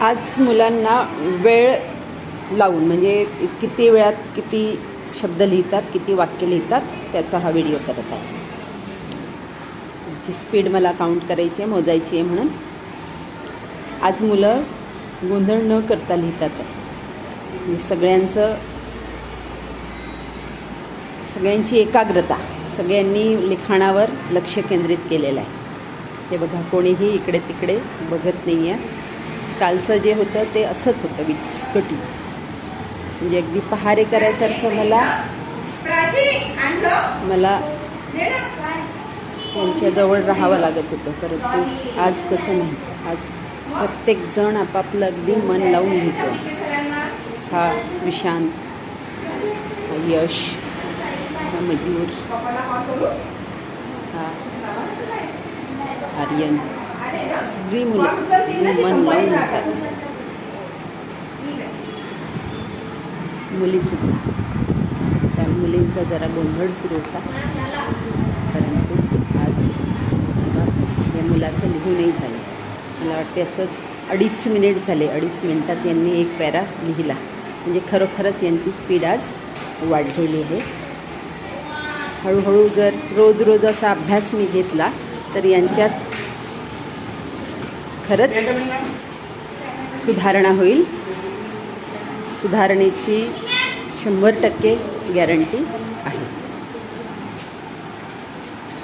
आज मुलांना वेळ लावून म्हणजे किती वेळात किती शब्द लिहितात किती वाक्य लिहितात त्याचा हा व्हिडिओ करत आहे. जी स्पीड मला काउंट करायची आहे मोजायची आहे म्हणून. आज मुलं गोंधळ न करता लिहितात. म्हणजे सगळ्यांचं सगळ्यांची एकाग्रता सगळ्यांनी लिखाणावर लक्ष केंद्रित केलेलं आहे. हे बघा कोणीही इकडे तिकडे बघत नाही आहे कालचं जे होतं ते असंच होतं विस्कटीत. म्हणजे अगदी पहारे करायसारखं मला मला त्यांच्याजवळ राहावं लागत होतं परंतु आज तसं नाही. आज प्रत्येक जण आपापलं अगदी मन लावून लिहितो हा विशांत हा यश हा मयूर हा आर्यन. सगळी मुलं सगळी मन लावून लिहितात मुलीसुद्धा त्या मुलींचा जरा गोंधळ सुरू होता. परंतु आज अजिबात या मुलाचं लिहूनही झालं. मला वाटते असं अडीच मिनिट झाले अडीच मिनिटात यांनी एक पॅरा लिहिला. म्हणजे खरोखरच यांची स्पीड आज वाढलेली आहे. हळूहळू जर रोज रोज असा अभ्यास मी घेतला तर यांच्यात खरंच सुधारणा होईल. सुधारणेची शंभर टक्के गॅरंटी आहे.